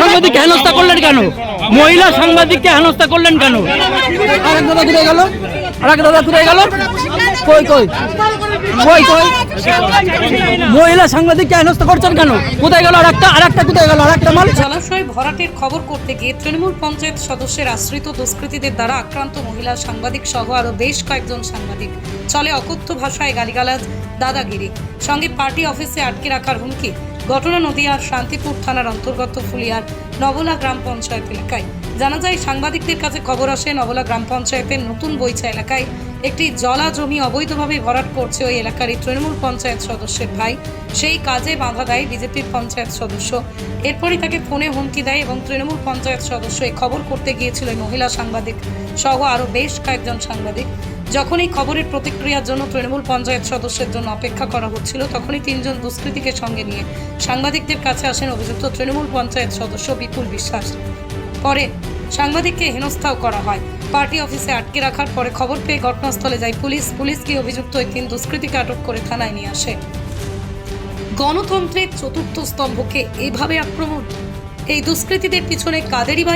সাংবাদিককে হেনস্থা করলেন কেন? মহিলা সাংবাদিককে হেনস্থা করলেন কেন? আরেক দাদা কোথায় গেল। আরেক দাদা কোথায় গেল। কই কই? কই কই? মহিলা সাংবাদিককে হেনস্থা করছেন কেন? কোথায় গেল আরেকটা? আরেকটা কোথায় গেল? আরেকটা মাল? জলাশয় ভরাটের খবর করতে গিয়ে তৃণমূল পঞ্চায়েত সদস্যের আশ্রিত দুষ্কৃতীদের দ্বারা আক্রান্ত মহিলা সাংবাদিক সহ আরও বেশ কয়েকজন সাংবাদিক। চলে অকথ্য ভাষায় গালিগালাজ দাদাগিরি। সঙ্গে পার্টি অফিসে আটকে রাখার হুমকি। ঘটনা নদীয়ার শান্তিপুর থানার অন্তর্গত ফুলিয়ার নবলা গ্রাম পঞ্চায়েত এলাকায়। জানা যায়, সাংবাদিকদের কাছে খবর আসে, নবলা গ্রাম পঞ্চায়েতের নতুন বইচা এলাকায় একটি জলা জমি অবৈধভাবে ভরাট করছে ওই এলাকারই তৃণমূল পঞ্চায়েত সদস্যের ভাই। সেই কাজে বাধা দেয় বিজেপির পঞ্চায়েত সদস্য। এরপরই তাকে ফোনে হুমকি দেয় এবং তৃণমূল পঞ্চায়েত সদস্য খবর করতে গিয়েছিল মহিলা সাংবাদিক সহ আরও বেশ কয়েকজন সাংবাদিক। যখন এই খবরের প্রতিক্রিয়ার জন্য তৃণমূল পঞ্চায়েত সদস্যের জন্য অপেক্ষা করা হচ্ছিল, তখনই তিনজন দুষ্কৃতীকে সঙ্গে নিয়ে সাংবাদিকদের কাছে আসেন অভিযুক্ত তৃণমূল পঞ্চায়েত সদস্য বিপুল বিশ্বাস। পরে সাংবাদিককে হেনস্থাও করা হয়। পার্টি অফিসে আটকে রাখার পরে খবর পেয়ে ঘটনাস্থলে যায় পুলিশ। পুলিশ গিয়ে অভিযুক্ত ওই তিন দুষ্কৃতীকে আটক করে থানায় নিয়ে আসে। গণতন্ত্রের চতুর্থ স্তম্ভকে এভাবে আক্রমণ? এই দুষ্কৃতীদের পিছনে কাদেরই বা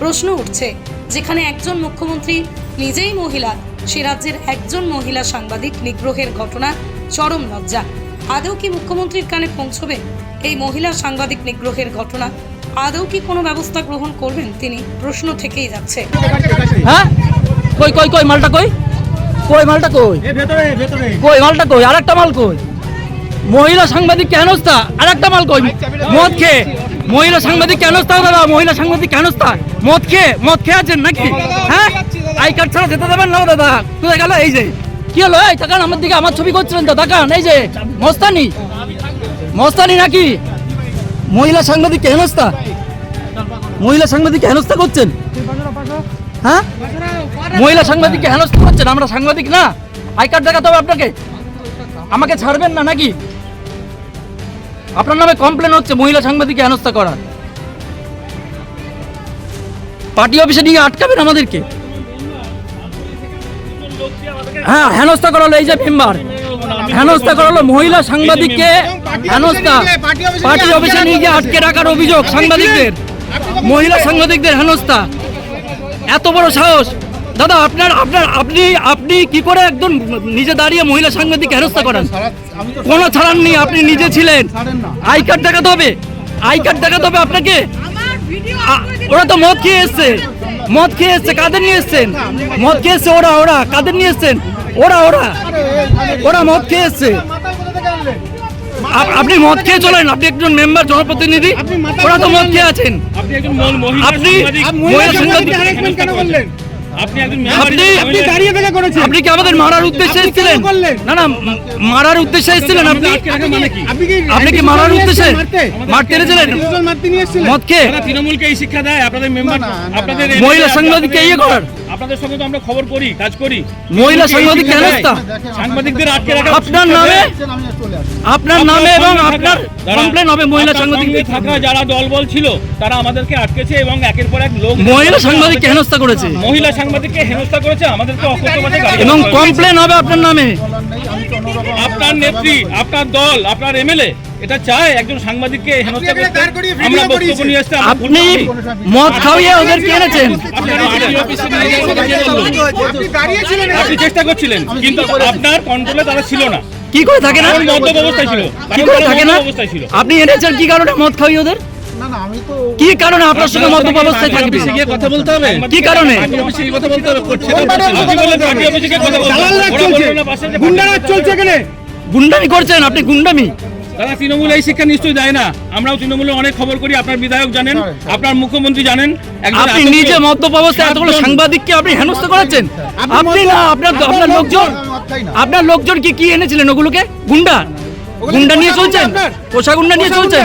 প্রশ্ন উঠছে, যেখানে একজন মুখ্যমন্ত্রী নিজেই মহিলা সে রাজ্যের একজন মহিলা সাংবাদিক নিগ্রহের ঘটনা চরম লজ্জা। আদৌ কি মুখ্যমন্ত্রীর কানে পৌঁছবে? এই মহিলা সাংবাদিক নিগ্রহের ঘটনা আদৌ কি কোনো ব্যবস্থা গ্রহণ করবেন তিনি? প্রশ্ন থেকেই যাচ্ছে। হ্যাঁ? কই কই কই মালটা কই? কই মালটা কই? কই মালটা কই? আরেকটা মাল কই? মহিলা সাংবাদিক হেনস্থা আরেকটা মাল কই? মদ খেয়ে। মহিলা সাংবাদিক হেনস্থা দাদা? মহিলা সাংবাদিক হেনস্থা মদ খেয়ে মদ খেয়ে আছেন নাকি? হ্যাঁ? আই কার্ড ছাড়া যেতে দেবেন না দাদা। কোথায় গেল? এই যে। কি হলো? এই তাকান আমার দিকে আমার ছবি করছিলেন তো তাকান এই যে, মস্তানি। মস্তানি নাকি? মহিলা সাংবাদিক হেনস্থা? মহিলা সাংবাদিক হেনস্থা করছেন? হ্যাঁ? মহিলা সাংবাদিককে হেনস্থা করছেন? আমরা সাংবাদিক না। আই কার্ড দেখাতে হবে আপনাকে। আমাকে ছাড়বেন না নাকি? আপনার নামে কমপ্লেন হচ্ছে মহিলা সাংবাদিককে হেনস্থা করার। পার্টি অফিসে নিয়ে আটকাবেন আমাদেরকে। হ্যাঁ হেনস্থা করালো এই যে মেম্বার। হেনস্থা করালো মহিলা সাংবাদিককে হেনস্থা। পার্টি অফিসে নিয়ে গিয়ে আটকে রাখার অভিযোগ সাংবাদিকদের। মহিলা সাংবাদিকদের হেনস্থা। এত বড় সাহস। দাদা আপনার আপনার আপনি আপনি কি করে একদম নিজে দাঁড়িয়ে মহিলা সাংবাদিক হেনস্থা করেন? কোনো ছাড়াননি আপনি নিজে ছিলেন। আই কার্ড দেখাতে হবে। আই কার্ড দেখাতে হবে আপনাকে। ওরা তো মদ খেয়ে এসছে। মদ খেয়ে এসছে কাদের নিয়ে এসছেন? মদ খেয়ে এসছে ওরা ওরা কাদের নিয়ে এসছেন? ওরা ওরা ওরা মদ খেয়ে এসছে। আপনি মদ খেয়ে চলেন আপনি একজন মেম্বার জনপ্রতিনিধি ওরা তো মদ খেয়ে আছেন। আপনি মহিলা সাংবাদিক। সাংবাদিক? আপনি আপনি আপনি দাঁড়িয়ে থেকে করেছেন। আপনি কি আমাদের মারার উদ্দেশ্যে এসেছিলেন? না না মারার উদ্দেশ্যে এসেছিলেন আপনি? আটকে রাখা মানে কি? আপনি কি মারার উদ্দেশ্যে? মারতে? এসেছিলেন? মারতে নিয়ে এসেছিলেন? মদ খেয়ে? তারা তৃণমূলকে এই শিক্ষা দেয় আপনাদের মেম্বার আপনাদের মহিলা সাংবাদিককে ইয়ে করার? আপনাদের সঙ্গে তো আমরা খবর করি কাজ করি। মহিলা সাংবাদিক হেনস্থা সাংবাদিকদের আটকে রাখা আপনার নামে আপনার নামে এবং আপনার কমপ্লেন হবে মহিলা সাংবাদিক থাকা। যারা দলবল ছিল তারা আমাদেরকে আটকেছে এবং একের পর এক লোক মহিলা সাংবাদিককে হেনস্থা করেছে। মহিলা সাংবাদিককে হেনস্থা করেছে আমাদেরকে অকথ্যভাষায় গালি এবং কমপ্লেন হবে আপনার নামে। আপনার নেত্রী আপনার দল আপনার এমএলএ এটা চায় একজন সাংবাদিককে হেনস্থা করতে। আমরা বক্তব্য নিয়ে আমরা আপনি মদ খাওয়িয়ে ওদেরকে এনেছেন? আপনি চেষ্টা করছিলেন। কিন্তু আপনার কন্ট্রোলে তারা ছিল না। কি করে থাকে না? মদ্যপ অবস্থায় ছিল। কি করে থাকে না? অবস্থায় ছিল। আপনি এনেছেন কি কারণে মদ খাওয়িয়ে ওদের? না না আমি তো কি কারণে আপনার সঙ্গে মদ্যপ অবস্থায় থাকবে গিয়ে কথা বলতে হবে। কি কারণে? কথা বলতে হবে পার্টি চলছে এখানে। গুন্ডামি করছেন আপনি গুন্ডামি? তারা তৃণমূল এই শিক্ষা নিশ্চয়ই দেয় না। আমরাও তৃণমূলে অনেক খবর করি আপনার বিধায়ক জানেন আপনার মুখ্যমন্ত্রী জানেন একজন আপনি নিজে মদ্যপ অবস্থায় এতগুলো সাংবাদিককে আপনি হেনস্থ করেছেন আপনি না আপনার আপনার লোকজন আপনার লোকজন কি কি এনেছিলেন ওগুলোকে? গুন্ডা? গুন্ডা নিয়ে চলছেন? পোষা গুন্ডা নিয়ে চলছেন?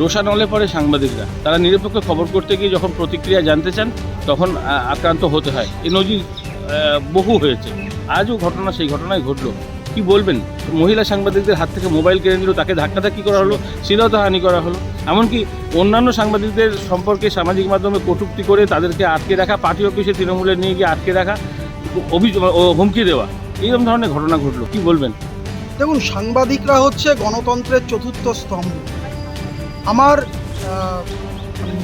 রোষা নলে পড়ে সাংবাদিকরা। তারা নিরপেক্ষ খবর করতে গিয়ে যখন প্রতিক্রিয়া জানতে চান, তখন আক্রান্ত হতে হয়। এই নজির বহু হয়েছে। আজও ঘটনা সেই ঘটনায় ঘটলো। কি বলবেন? মহিলা সাংবাদিকদের হাত থেকে মোবাইল কেড়ে নিল, তাকে ধাক্কাধাক্কি করা হলো? শ্লীলতাহানি করা হলো। এমনকি অন্যান্য সাংবাদিকদের সম্পর্কে সামাজিক মাধ্যমে কটূক্তি করে তাদেরকে আটকে রাখা, পার্টি অফিসে তৃণমূলে নিয়ে গিয়ে আটকে রাখা, অভিযোগ হুমকি দেওয়া। এইরকম ধরনের ঘটনা ঘটলো। কি বলবেন? দেখুন, সাংবাদিকরা হচ্ছে গণতন্ত্রের চতুর্থ স্তম্ভ। আমার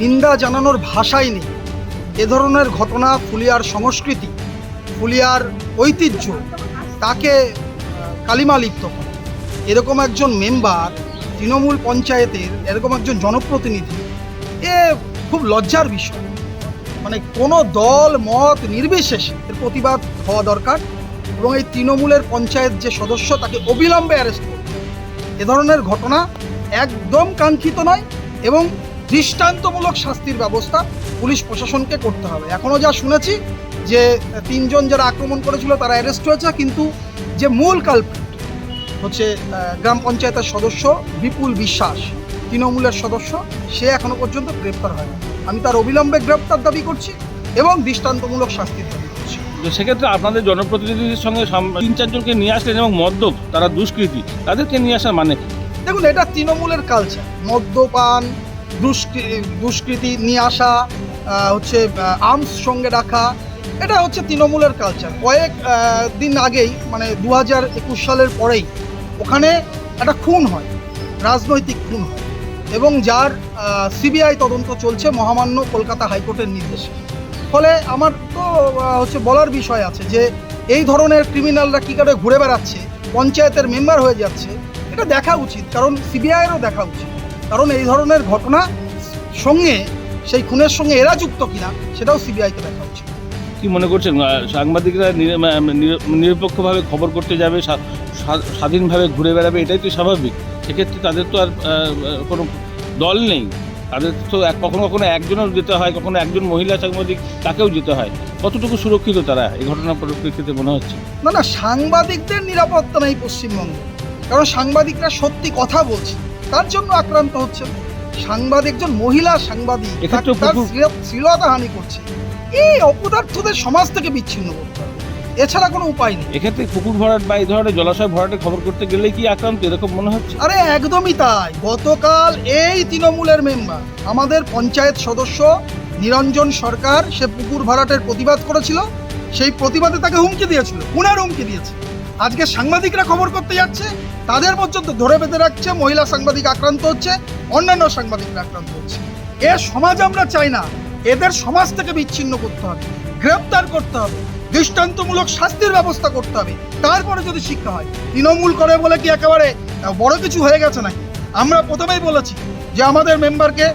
নিন্দা জানানোর ভাষাই নেই। এ ধরনের ঘটনা ফুলিয়ার সংস্কৃতি ফুলিয়ার ঐতিহ্য তাকে আহ, কালিমা লিপ্ত করে। এরকম একজন মেম্বার তৃণমূল পঞ্চায়েতের এরকম একজন জনপ্রতিনিধি এ খুব লজ্জার বিষয়। মানে কোনো দল মত নির্বিশেষে এর প্রতিবাদ হওয়া দরকার এবং এই তৃণমূলের পঞ্চায়েত যে সদস্য তাকে অবিলম্বে অ্যারেস্ট করতে হবে। এ ধরনের ঘটনা একদম কাঙ্ক্ষিত নয় এবং দৃষ্টান্তমূলক শাস্তির ব্যবস্থা পুলিশ প্রশাসনকে করতে হবে। এখনও যা শুনেছি যে তিনজন যারা আক্রমণ করেছিল তারা অ্যারেস্ট হয়েছে, কিন্তু যে মূল কাল্পিট হচ্ছে গ্রাম পঞ্চায়েতের সদস্য বিপুল বিশ্বাস, তৃণমূলের সদস্য, সে এখনও পর্যন্ত গ্রেপ্তার হয়নি। আমি তার অবিলম্বে গ্রেপ্তার দাবি করছি এবং দৃষ্টান্তমূলক শাস্তি দাবি করছি। সেক্ষেত্রে আপনাদের জনপ্রতিনিধিদের সঙ্গে তিন চারজনকে নিয়ে আসলেন এবং মদ্যপ, তারা দুষ্কৃতী, তাদেরকে নিয়ে আসার মানে কি? দেখুন, এটা তৃণমূলের কালচার মদ্যপান, দুষ্কৃ- দুষ্কৃতি নিয়ে আসা হচ্ছে আর্মস সঙ্গে রাখা, এটা হচ্ছে তৃণমূলের কালচার কয়েক দিন আগেই মানে দু হাজার একুশ সালের পরেই, ওখানে একটা খুন হয়, রাজনৈতিক খুন হয়। এবং যার সিবিআই তদন্ত চলছে মহামান্য কলকাতা হাইকোর্টের নির্দেশে। ফলে আমার তো হচ্ছে, বলার বিষয় আছে যে, এই ধরনের ক্রিমিনালরা কী করে ঘুরে বেড়াচ্ছে, পঞ্চায়েতের মেম্বার হয়ে যাচ্ছে এটা দেখা উচিত কারণ সিবিআইয়েরও দেখা উচিত। কারণ এই ধরনের ঘটনা সঙ্গে সেই খুনের সঙ্গে এরা যুক্ত কিনা সেটাও সিবিআইকে দেখা উচিত। কি মনে করছেন? সাংবাদিকরা নিরপেক্ষভাবে খবর করতে যাবে স্বা- স্বা- স্বাধীনভাবে ঘুরে বেড়াবে এটাই তো স্বাভাবিক। সেক্ষেত্রে তাদের তো আর কোনো দল নেই। তাদের তো এক কখনো কখনো একজনও যেতে হয় কখনো একজন মহিলা সাংবাদিক তাকেও যেতে হয়। কতটুকু সুরক্ষিত তারা এই ঘটনার পরিপ্রেক্ষিতে মনে হচ্ছে? না না সাংবাদিকদের নিরাপত্তা নেই পশ্চিমবঙ্গে। কারণ সাংবাদিকরা সত্যি কথা বলছে। তার জন্য আক্রান্ত হচ্ছে। সাংবাদিক একজন মহিলা সাংবাদিক তার শ্লীলতা হানি করছে। এই অপদার্থদের সমাজ থেকে বিচ্ছিন্ন করতে হবে। এছাড়া কোনো উপায় নেই। এক্ষেত্রে পুকুর ভরাট বা এই ধরনের জলাশয় ভরাটের খবর করতে গেলেই কি আক্রান্ত এরকম মনে হচ্ছে? আরে একদমই তাই। গতকাল এই তৃণমূলের মেম্বার আমাদের পঞ্চায়েত সদস্য নিরঞ্জন সরকার সে পুকুর ভরাটের প্রতিবাদ করেছিল। সেই প্রতিবাদে তাকে হুমকি দিয়েছিল। পুনের হুমকি দিয়েছে। আজকে সাংবাদিকরা খবর করতে যাচ্ছে, তাদের পর্যন্ত ধরে বেঁধে রাখছে, মহিলা সাংবাদিক আক্রান্ত হচ্ছে, অন্যান্য সাংবাদিকরা আক্রান্ত হচ্ছে। এ সমাজ আমরা চাই না, এদের সমাজ থেকে বিচ্ছিন্ন করতে হবে, গ্রেপ্তার করতে হবে, দৃষ্টান্তমূলক শাস্তির ব্যবস্থা করতে হবে, তারপরে যদি শিক্ষা হয়। তৃণমূল করে বলে কি একেবারে বড় কিছু হয়ে গেছে নাকি? আমরা প্রথমেই বলেছি যে আমাদের মেম্বারকে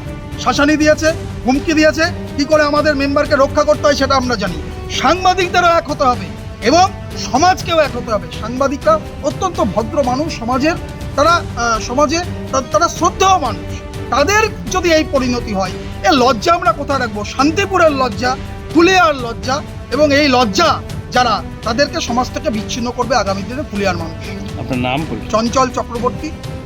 শাসানি দিয়েছে, হুমকি দিয়েছে, কি করে আমাদের মেম্বারকে রক্ষা করতে হয় সেটা আমরা জানি। সাংবাদিকদেরও এক হতে হবে এবং সমাজকেও এক হতে হবে। সাংবাদিকরা অত্যন্ত ভদ্র মানুষ সমাজের তারা সমাজে তারা শ্রদ্ধেয় মানুষ। তাদের যদি এই পরিণতি হয় এ লজ্জা আমরা কোথায় রাখব? শান্তিপুরের লজ্জা ফুলিয়ার লজ্জা এবং এই লজ্জা যারা তাদেরকে সমাজ থেকে বিচ্ছিন্ন করবে আগামী দিনে ফুলিয়ার মানুষ। আপনার নাম চঞ্চল চক্রবর্তী।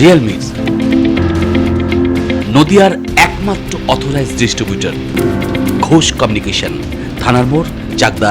Realme নদিয়ার একমাত্র অথরাইজড ডিস্ট্রিবিউটার ঘোষ কমিউনিকেশন থানার মোড় চাকদা